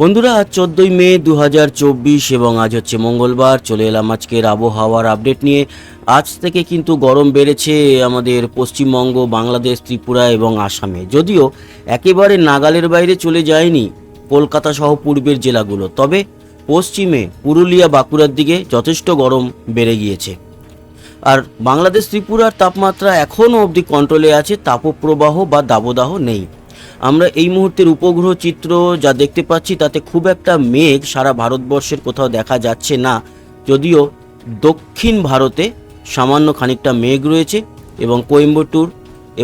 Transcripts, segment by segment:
বন্ধুরা, আজ চোদ্দোই মে দু হাজার চব্বিশ এবং আজ হচ্ছে মঙ্গলবার। চলে এলাম আজকের আবহাওয়ার আপডেট নিয়ে। আজ থেকে কিন্তু গরম বেড়েছে আমাদের পশ্চিমবঙ্গ, বাংলাদেশ, ত্রিপুরা এবং আসামে। যদিও একেবারে নাগালের বাইরে চলে যায়নি কলকাতা সহ পূর্বের জেলাগুলো। তবে পশ্চিমে পুরুলিয়া, বাঁকুড়ার দিকে যথেষ্ট গরম বেড়ে গিয়েছে। আর বাংলাদেশ, ত্রিপুরার তাপমাত্রা এখনও অবধি কন্ট্রোলে আছে। তাপপ্রবাহ বা দাবদাহ নেই। আমরা এই মুহূর্তের উপগ্রহ চিত্র যা দেখতে পাচ্ছি, তাতে খুব একটা মেঘ সারা ভারতবর্ষের কোথাও দেখা যাচ্ছে না। যদিও দক্ষিণ ভারতে সামান্য খানিকটা মেঘ রয়েছে এবং কোয়েম্বাটুর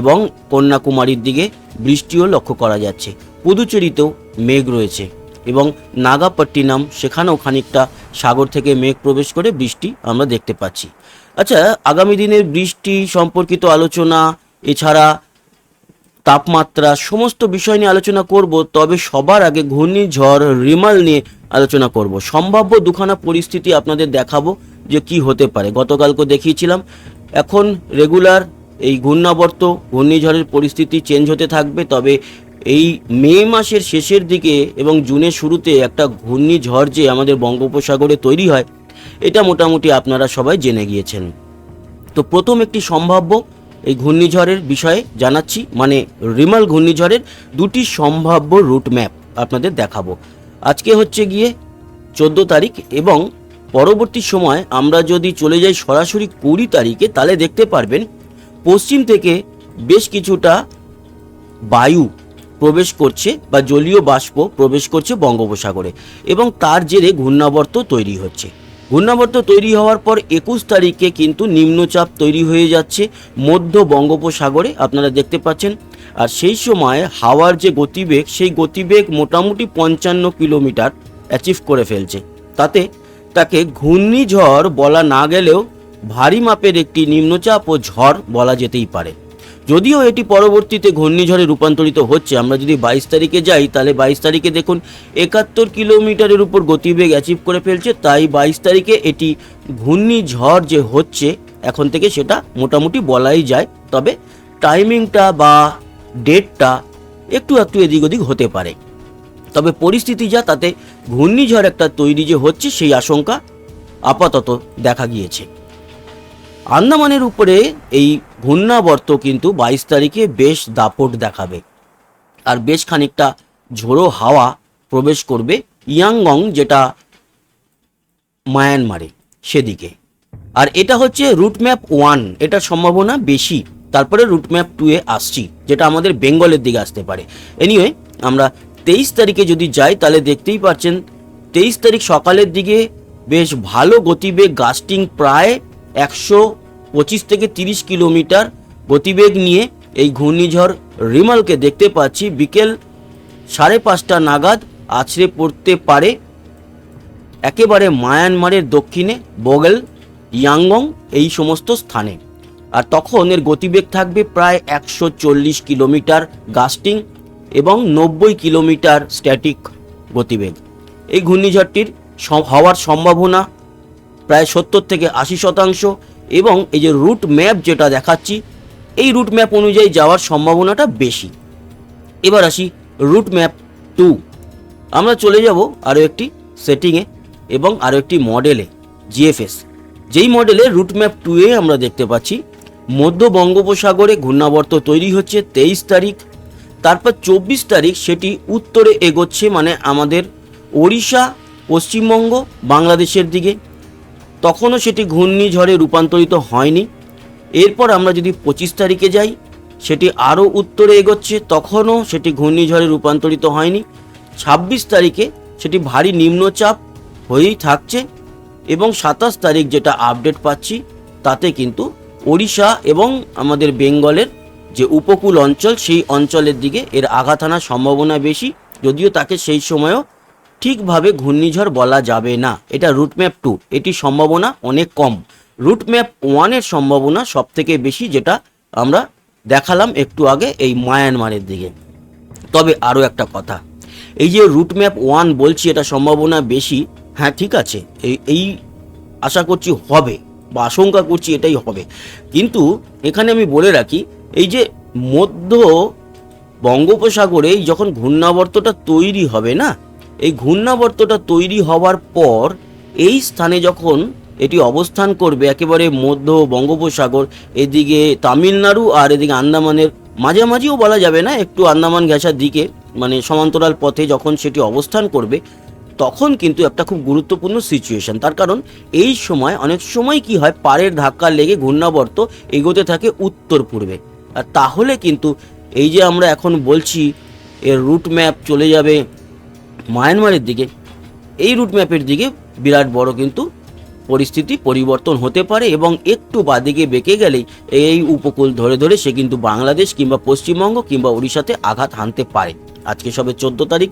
এবং কন্যাকুমারীর দিকে বৃষ্টিও লক্ষ্য করা যাচ্ছে। পুদুচেরিতেও মেঘ রয়েছে এবং নাগাপট্টিনাম, সেখানেও খানিকটা সাগর থেকে মেঘ প্রবেশ করে বৃষ্টি আমরা দেখতে পাচ্ছি। আচ্ছা আগামী দিনের বৃষ্টি সম্পর্কিত আলোচনা, এছাড়া তাপমাত্রা, সমস্ত বিষয় নিয়ে আলোচনা করব, তবে সবার আগে ঘূর্ণিঝড় রিমাল নিয়ে আলোচনা করব। সম্ভাব্য দুখানা পরিস্থিতি আপনাদের দেখাবো যে কি হতে পারে। গতকালকে দেখিয়েছিলাম, এখন রেগুলার এই ঘূর্ণাবর্ত, ঘূর্ণিঝড়ের পরিস্থিতি চেঞ্জ হতে থাকবে, তবে এই মে মাসের শেষের দিকে এবং জুনের শুরুতে একটা ঘূর্ণিঝড় যে আমাদের বঙ্গোপসাগরে তৈরি হয়, এটা মোটামুটি আপনারা সবাই জেনে গিয়েছেন। তো প্রথম একটি সম্ভাব্য এই ঘূর্ণিঝড়ের বিষয়ে জানাচ্ছি মানে রিমাল ঘূর্ণিঝড়ের দুটি সম্ভাব্য রুট ম্যাপ আপনাদের দেখাবো। আজকে হচ্ছে গিয়ে চোদ্দ তারিখ এবং পরবর্তী সময় আমরা যদি চলে যাই সরাসরি কুড়ি তারিখে, তাহলে দেখতে পারবেন পশ্চিম থেকে বেশ কিছুটা বায়ু প্রবেশ করছে বা জলীয় বাষ্প প্রবেশ করছে বঙ্গোপসাগরে এবং তার জেরে ঘূর্ণাবর্ত তৈরি হচ্ছে। ঘূর্ণাবর্ত তৈরি হওয়ার পর একুশ তারিখে কিন্তু নিম্নচাপ তৈরি হয়ে যাচ্ছে মধ্য বঙ্গোপসাগরে, আপনারা দেখতে পাচ্ছেন। আর সেই সময় হাওয়ার যে গতিবেগ, সেই গতিবেগ মোটামুটি পঞ্চান্ন কিলোমিটার অ্যাচিভ করে ফেলছে। তাতে তাকে ঘূর্ণিঝড় বলা না গেলেও ভারী মাপের একটি নিম্নচাপ ও ঝড় বলা যেতেই পারে। যদিও এটি পরবর্তীতে ঘূর্ণিঝড়ে রূপান্তরিত হচ্ছে, আমরা যদি বাইশ তারিখে যাই, তাহলে বাইশ তারিখে দেখুন একাত্তর কিলোমিটারের উপর গতিবেগ অ্যাচিভ করে ফেলছে, তাই বাইশ তারিখে এটি ঘূর্ণিঝড় যে হচ্ছে, এখন থেকে সেটা মোটামুটি বলাই যায়। তবে টাইমিংটা বা ডেটটা একটু একটু এদিক ওদিক হতে পারে। তবে পরিস্থিতি যা, তাতে ঘূর্ণিঝড় একটা তৈরি যে হচ্ছে, সেই আশঙ্কা আপাতত দেখা গিয়েছে। আন্দামানের উপরে এই ঘূর্ণাবর্ত কিন্তু বাইশ তারিখে বেশ দাপট দেখাবে। আর বেশ খানিকটা ঝোড়ো হাওয়া প্রবেশ করবে ইয়াংগং, যেটা মায়ানমারে, সেদিকে। আর এটা হচ্ছে রুট ম্যাপ ওয়ান, এটার সম্ভাবনা বেশি। তারপরে রুট ম্যাপ টু এ আসছি, যেটা আমাদের বেঙ্গলের দিকে আসতে পারে। এনিওয়ে আমরা তেইশ তারিখে যদি যাই, তাহলে দেখতেই পাচ্ছেন, তেইশ তারিখ সকালের দিকে বেশ ভালো গতিবেগ, গাস্টিং প্রায় একশো পঁচিশ থেকে তিরিশ কিলোমিটার গতিবেগ নিয়ে এই ঘূর্ণিঝড় রিমালকে দেখতে পাচ্ছি। বিকেল সাড়ে পাঁচটা নাগাদ আছড়ে পড়তে পারে একেবারে মায়ানমারের দক্ষিণে, বগেল, ইয়াংগং এই সমস্ত স্থানে। আর তখন এর গতিবেগ থাকবে প্রায় একশো চল্লিশ কিলোমিটার গাস্টিং এবং নব্বই কিলোমিটার স্ট্যাটিক গতিবেগ। এই ঘূর্ণিঝড়টির হওয়ার সম্ভাবনা প্রায় সত্তর থেকে আশি শতাংশ এবং এই যে রুট ম্যাপ যেটা দেখাচ্ছি, এই রুট ম্যাপ অনুযায়ী যাওয়ার সম্ভাবনাটা বেশি। এবার আসি রুট ম্যাপ টু। আমরা চলে যাব আরও একটি সেটিংয়ে এবং আরও একটি মডেলে, জিএফএস। যেই মডেলে রুট ম্যাপ টুয়ে আমরা দেখতে পাচ্ছি, মধ্য বঙ্গোপসাগরে ঘূর্ণাবর্ত তৈরি হচ্ছে তেইশ তারিখ। তারপর চব্বিশ তারিখ সেটি উত্তরে এগোচ্ছে মানে আমাদের ওড়িশা, পশ্চিমবঙ্গ, বাংলাদেশের দিকে। তখনও সেটি ঘূর্ণিঝড়ে রূপান্তরিত হয়নি। এরপর আমরা যদি পঁচিশ তারিখে যাই, সেটি আরও উত্তরে এগোচ্ছে, তখনও সেটি ঘূর্ণিঝড়ে রূপান্তরিত হয়নি। ছাব্বিশ তারিখে সেটি ভারী নিম্নচাপ হয়েই থাকছে এবং সাতাশ তারিখ যেটা আপডেট পাচ্ছি, তাতে কিন্তু ওড়িশা এবং আমাদের বেঙ্গলের যে উপকূল অঞ্চল, সেই অঞ্চলের দিকে এর আঘাত আনার সম্ভাবনা বেশি, যদিও তাকে সেই সময়ও ঠিকভাবে ঘূর্ণিঝড় বলা যাবে না। এটা রুট ম্যাপ টু এটির সম্ভাবনা অনেক কম। রুট ম্যাপ ওয়ানের সম্ভাবনা সব থেকে বেশি যেটা আমরা দেখালাম একটু আগে এই মায়ানমারের দিকে। তবে আরও একটা কথা। এই যে রুট ম্যাপ ওয়ান বলছি, এটা সম্ভাবনা বেশি। হ্যাঁ ঠিক আছে। এই এই আশা করছি হবে বা আশঙ্কা করছি এটাই হবে। কিন্তু এখানে আমি বলে রাখি, এই যে মধ্য বঙ্গোপসাগরে যখন ঘূর্ণাবর্তটা তৈরি হবে না এই ঘূর্ণাবর্তটা তৈরি হওয়ার পর এই স্থানে যখন এটি অবস্থান করবে, একেবারে মধ্য বঙ্গোপসাগর, এদিকে তামিলনাড়ু আর এদিকে আন্দামানের, মাঝামাঝিও বলা যাবে না, একটু আন্দামান ঘেঁষার দিকে মানে সমান্তরাল পথে যখন সেটি অবস্থান করবে, তখন কিন্তু একটা খুব গুরুত্বপূর্ণ সিচুয়েশন তার কারণ এই সময়, অনেক সময় কি হয়, পাড়ের ধাক্কা লেগে ঘূর্ণাবর্ত এগোতে থাকে উত্তর পূর্বে। আর তাহলে কিন্তু এই যে আমরা এখন বলছি, এর রুট ম্যাপ চলে যাবে মায়ানমারের দিকে, এই রুট ম্যাপের দিকে বিরাট বড় কিন্তু পরিস্থিতি পরিবর্তন হতে পারে এবং একটু বাদিকে বেঁকে গেলেই এই উপকূল ধরে ধরে সে কিন্তু বাংলাদেশ কিংবা পশ্চিমবঙ্গ কিংবা উড়িষ্যাতে আঘাত হানতে পারে। আজকে সবে চোদ্দ তারিখ।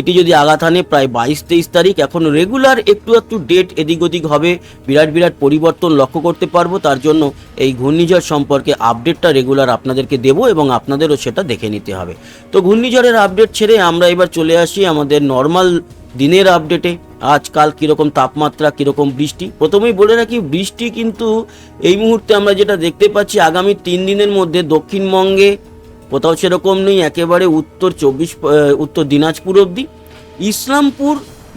এটি যদি আঘাত হানে প্রায় বাইশ তেইশ তারিখ, এখন রেগুলার একটু একটু ডেট এদিক ওদিক হবে। বিরাট বিরাট পরিবর্তন লক্ষ্য করতে পারব। তার জন্য এই ঘূর্ণিঝড় সম্পর্কে আপডেটটা রেগুলার আপনাদেরকে দেবো এবং আপনাদেরও সেটা দেখে নিতে হবে। তো ঘূর্ণিঝড়ের আপডেট ছেড়ে আমরা এবার চলে আসি আমাদের নর্মাল দিনের আপডেটে আজকাল কীরকম তাপমাত্রা, কীরকম বৃষ্টি? প্রথমেই বলে রাখি, বৃষ্টি কিন্তু এই মুহূর্তে আমরা যেটা দেখতে পাচ্ছি, আগামী তিন দিনের মধ্যে দক্ষিণবঙ্গে কোথাও সেরকম নেই, একেবারে উত্তর চব্বিশ উত্তর দিনাজপুর অবধি। ইসলামপুর,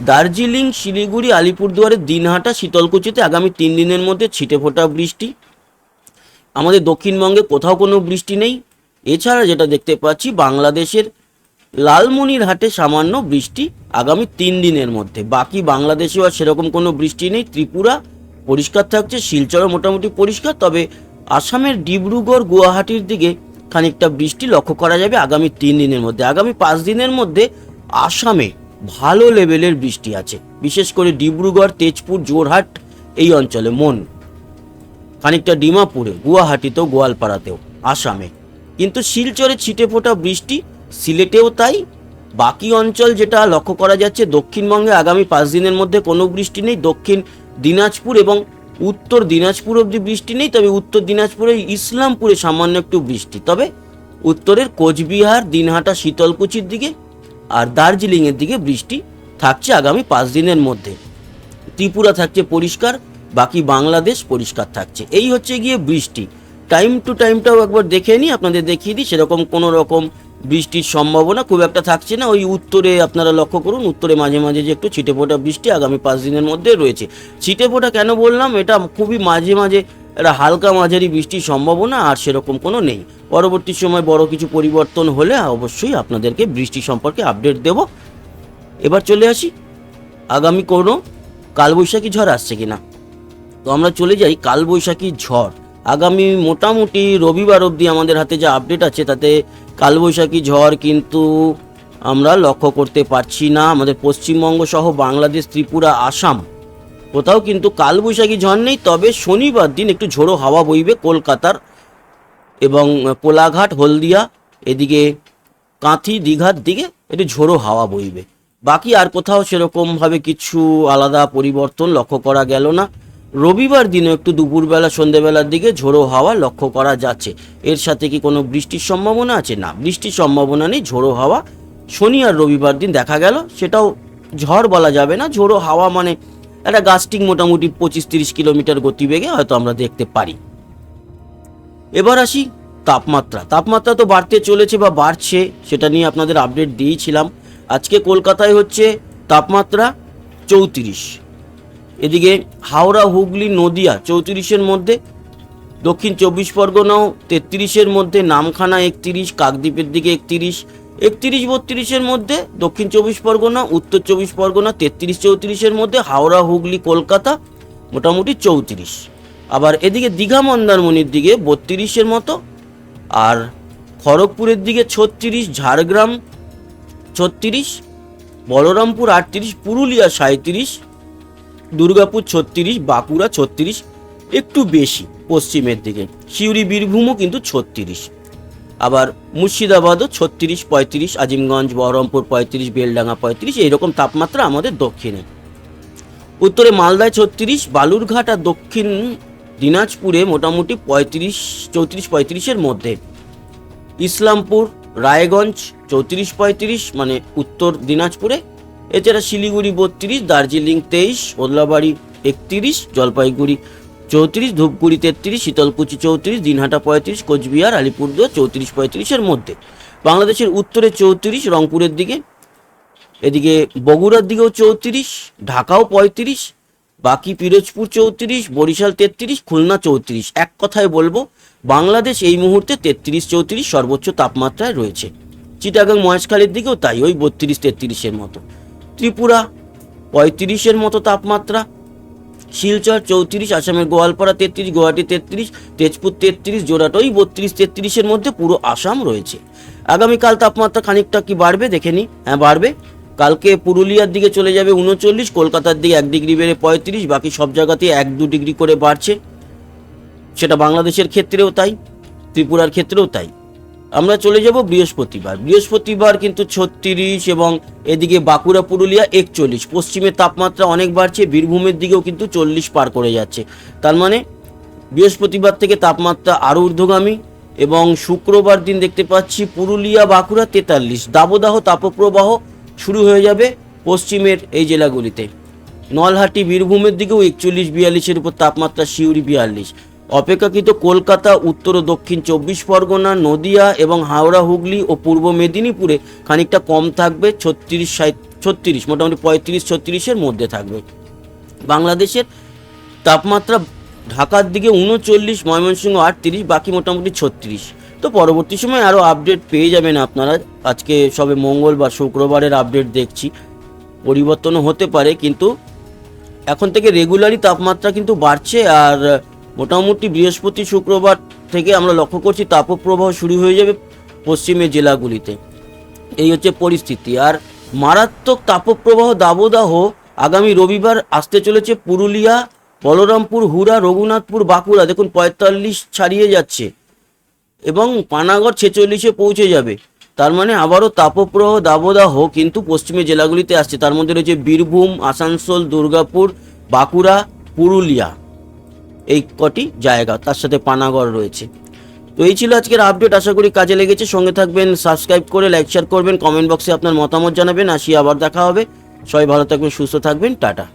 দার্জিলিং, শিলিগুড়ি আলিপুরদুয়ারের দিনহাটা, শীতলকুচিতে আগামী তিন দিনের মধ্যে ছিটে ফোটা বৃষ্টি। আমাদের দক্ষিণবঙ্গে কোথাও কোনো বৃষ্টি নেই। এছাড়া যেটা দেখতে পাচ্ছি, বাংলাদেশের লালমনিরহাটে সামান্য বৃষ্টি আগামী তিন দিনের মধ্যে। বাকি বাংলাদেশেও আর সেরকম কোনো বৃষ্টি নেই। ত্রিপুরা পরিষ্কার থাকছে, শিলচরও মোটামুটি পরিষ্কার। তবে আসামের ডিব্রুগড়, গুয়াহাটির দিকে খানিকটা বৃষ্টি লক্ষ্য করা যাবে আগামী তিন দিনের মধ্যে। আগামী পাঁচ দিনের মধ্যে আসামে ভালো লেভেলের বৃষ্টি আছে। বিশেষ করে ডিব্রুগড়, তেজপুর জোরহাট এই অঞ্চলে মন। খানিকটা ডিমাপুরে, গুয়াহাটিতেও, গোয়ালপাড়াতেও, আসামে। কিন্তু শিলচরে ছিটে ফোটা বৃষ্টি, সিলেটেও তাই। বাকি অঞ্চল যেটা লক্ষ্য করা যাচ্ছে, দক্ষিণবঙ্গে আগামী পাঁচ দিনের মধ্যে কোনো বৃষ্টি নেই। দক্ষিণ দিনাজপুর এবং উত্তর দিনাজপুর অবধি বৃষ্টি নেই, তবে উত্তর দিনাজপুরে ইসলামপুরে সামান্য একটু বৃষ্টি। তবে উত্তরের কোচবিহার, দিনহাটা, শীতলকুচির দিকে আর দার্জিলিংয়ের দিকে বৃষ্টি থাকছে আগামী পাঁচ দিনের মধ্যে। ত্রিপুরা থাকছে পরিষ্কার, বাকি বাংলাদেশ পরিষ্কার থাকছে। এই হচ্ছে গিয়ে বৃষ্টি। টাইম টু টাইমটাও একবার দেখে নিই, আপনাদের দেখিয়ে দিই, সেরকম কোনো রকম বৃষ্টির সম্ভাবনা খুব একটা থাকছে না। ওই উত্তরে আপনারা লক্ষ্য করুন, উত্তরে মাঝে মাঝে যে একটু ছিটে ফোটা বৃষ্টি আগামী পাঁচ দিনের মধ্যে রয়েছে। ছিটে ফোটা কেন বললাম? এটা খুবই মাঝে মাঝে একটা হালকা মাঝারি বৃষ্টির সম্ভাবনা, আর সেরকম কোনো নেই। পরবর্তী সময় বড় কিছু পরিবর্তন হলে অবশ্যই আপনাদেরকে বৃষ্টি সম্পর্কে আপডেট দেব। এবার চলে আসি। আগামী কোনো কালবৈশাখী ঝড় আসছে কিনা? তো আমরা চলে যাই কালবৈশাখী ঝড়। আগামী মোটামুটি রবিবার অবধি আমাদের হাতে যে আপডেট আছে, তাতে কালবৈশাখী ঝড় কিন্তু আমরা লক্ষ্য করতে পারছি না। আমাদের পশ্চিমবঙ্গ সহ বাংলাদেশ, ত্রিপুরা, আসাম কোথাও কিন্তু কালবৈশাখী ঝড় নেই। তবে শনিবার দিন একটু ঝোড়ো হাওয়া বইবে কলকাতার এবং কোলাঘাট, হলদিয়া, এদিকে কাঁথি, দীঘার দিকে একটু ঝোড়ো হাওয়া বইবে। বাকি আর কোথাও সেরকমভাবে কিছু আলাদা পরিবর্তন লক্ষ্য করা গেল না। রবিবার দিনে একটু দুপুরবেলা, সন্ধেবেলার দিকে ঝোড়ো হাওয়া লক্ষ্য করা যাচ্ছে। এর সাথে কি কোনো বৃষ্টির সম্ভাবনা আছে? না, বৃষ্টির সম্ভাবনা নেই, ঝোড়ো হাওয়া। শনি আর রবিবার দিন দেখা গেল, সেটাও ঝড় বলা যাবে না। ঝোড়ো হাওয়া মানে একটা গাছটিং মোটামুটি পঁচিশ তিরিশ কিলোমিটার গতিবেগে হয়তো আমরা দেখতে পারি। এবার আসি তাপমাত্রা। তাপমাত্রা তো বাড়তে চলেছে বা বাড়ছে, সেটা নিয়ে আপনাদের আপডেট দিয়েছিলাম। আজকে কলকাতায় হচ্ছে তাপমাত্রা চৌত্রিশ। এদিকে হাওড়া, হুগলি, নদিয়া চৌত্রিশের মধ্যে, দক্ষিণ চব্বিশ পরগনাও তেত্রিশের মধ্যে, নামখানা একত্রিশ, কাকদ্বীপের দিকে একত্রিশ একত্রিশ বত্রিশের মধ্যে, দক্ষিণ চব্বিশ পরগনা, উত্তর চব্বিশ পরগনা তেত্রিশ চৌত্রিশের মধ্যে, হাওড়া, হুগলি, কলকাতা মোটামুটি চৌত্রিশ। আবার এদিকে দীঘা, মন্দারমণির দিকে বত্রিশের মতো, আর খড়গপুরের দিকে ছত্রিশ, ঝাড়গ্রাম ছত্রিশ, বলরামপুর আটত্রিশ, পুরুলিয়া সাঁত্রিশ দুর্গাপুর ছত্রিশ, বাঁকুড়া ছত্রিশ, একটু বেশি পশ্চিমের দিকে। সিউড়ি, বীরভূমও কিন্তু ছত্রিশ। আবার মুর্শিদাবাদও ছত্রিশ, পঁয়ত্রিশ, আজিমগঞ্জ, বহরমপুর পঁয়ত্রিশ, বেলডাঙ্গা পঁয়ত্রিশ, এইরকম তাপমাত্রা আমাদের দক্ষিণে। উত্তরে মালদায় ছত্রিশ, বালুরঘাট আর দক্ষিণ দিনাজপুরে মোটামুটি পঁয়ত্রিশ, চৌত্রিশ, পঁয়ত্রিশের মধ্যে। ইসলামপুর, রায়গঞ্জ, চৌত্রিশ, পঁয়ত্রিশ মানে উত্তর দিনাজপুরে এছাড়া শিলিগুড়ি বত্রিশ, দার্জিলিং তেইশ ওদলাবাড়ি একত্রিশ, জলপাইগুড়ি চৌত্রিশ, ধূপগুড়ি তেত্রিশ, শীতলকুচি চৌত্রিশ, দিনহাটা পঁয়ত্রিশ, কোচবিহার, আলিপুরদুয়ার চৌত্রিশ পঁয়ত্রিশের মধ্যে। বাংলাদেশের উত্তরে চৌত্রিশ, রংপুরের দিকে, এদিকে বগুড়ার দিকেও চৌত্রিশ, ঢাকাও পঁয়ত্রিশ, বাকি পিরোজপুর চৌত্রিশ, বরিশাল তেত্রিশ, খুলনা চৌত্রিশ। এক কথায় বলব, বাংলাদেশ এই মুহূর্তে তেত্রিশ চৌত্রিশ সর্বোচ্চ তাপমাত্রায় রয়েছে। চিটাগাং মহেশখালীর দিকেও তাই, ওই বত্রিশ তেত্রিশের মতো। ত্রিপুরা, পঁয়ত্রিশের মতো তাপমাত্রা। শিলচর চৌত্রিশ, আসামের গোয়ালপাড়া তেত্রিশ, গুয়াহাটি তেত্রিশ, তেজপুর তেত্রিশ জোড়াট ওই বত্রিশ, তেত্রিশের মধ্যে পুরো আসাম রয়েছে। আগামীকাল তাপমাত্রা খানিকটা কি বাড়বে দেখে নি হ্যাঁ বাড়বে। কালকে পুরুলিয়ার দিকে চলে যাবে উনচল্লিশ, কলকাতার দিকে এক ডিগ্রি বেড়ে পঁয়ত্রিশ, বাকি সব জায়গাতে এক দু ডিগ্রি করে বাড়ছে। সেটা বাংলাদেশের ক্ষেত্রেও তাই, ত্রিপুরার ক্ষেত্রেও তাই। আমরা চলে যাব বৃহস্পতিবার। বৃহস্পতিবার কিন্তু ছত্রিশ এবং এদিকে বাঁকুড়া, পুরুলিয়া একচল্লিশ। পশ্চিমের তাপমাত্রা অনেক বাড়ছে, বীরভূমের দিকেও কিন্তু চল্লিশ পার করে যাচ্ছে। তার মানে বৃহস্পতিবার থেকে তাপমাত্রা আরও ঊর্ধ্বগামী এবং শুক্রবার দিন দেখতে পাচ্ছি পুরুলিয়া, বাঁকুড়া তেতাল্লিশ। দাবদাহ তাপপ্রবাহ শুরু হয়ে যাবে পশ্চিমের এই জেলাগুলিতে। নলহাটি, বীরভূমের দিকেও একচল্লিশ, বিয়াল্লিশের উপর তাপমাত্রা শিউরি বিয়াল্লিশ। অপেক্ষাকৃত কলকাতা, উত্তর ও দক্ষিণ চব্বিশ পরগনা, নদিয়া এবং হাওড়া, হুগলি ও পূর্ব মেদিনীপুরে খানিকটা কম থাকবে, ছত্রিশ ছত্রিশ, মোটামুটি পঁয়ত্রিশ, ছত্রিশের মধ্যে থাকবে। বাংলাদেশের তাপমাত্রা ঢাকার দিকে উনচল্লিশ, ময়মনসিংহ আটত্রিশ, বাকি মোটামুটি ছত্রিশ। তো পরবর্তী সময় আরও আপডেট পেয়ে যাবেন আপনারা। আজকে সবে মঙ্গলবার, শুক্রবারের আপডেট দেখছি। পরিবর্তনও হতে পারে, কিন্তু এখন থেকে রেগুলারই তাপমাত্রা কিন্তু বাড়ছে আর মোটামুটি বৃহস্পতি শুক্রবার থেকে আমরা লক্ষ্য করছি তাপপ্রবাহ শুরু হয়ে যাবে পশ্চিমের জেলাগুলিতে। এই হচ্ছে পরিস্থিতি। আর মারাত্মক তাপপ্রবাহ দাবদাহ আগামী রবিবার আসতে চলেছে পুরুলিয়া, বলরামপুর হুরা রঘুনাথপুর, বাঁকুড়া। দেখুন, পঁয়তাল্লিশ ছাড়িয়ে যাচ্ছে এবং পানাগড় ছেচল্লিশে পৌঁছে যাবে। তার মানে আবারও তাপপ্রবাহ দাবদাহ কিন্তু পশ্চিমের জেলাগুলিতে আসছে। তার মধ্যে রয়েছে বীরভূম, আসানসোল, দুর্গাপুর, বাঁকুড়া, পুরুলিয়া। এই কটি জায়গা, তার সাথে পানাগড় রয়েছে। তো এই ছিল আজকের আপডেট আশা করি কাজে লেগেছে। সঙ্গে থাকবেন সাবস্ক্রাইব করে লাইক শেয়ার করবেন কমেন্ট বক্সে আপনার মতামত জানাবেন। আসি আবার দেখা হবে। সবাই ভালো থাকবেন, সুস্থ থাকবেন। টাটা।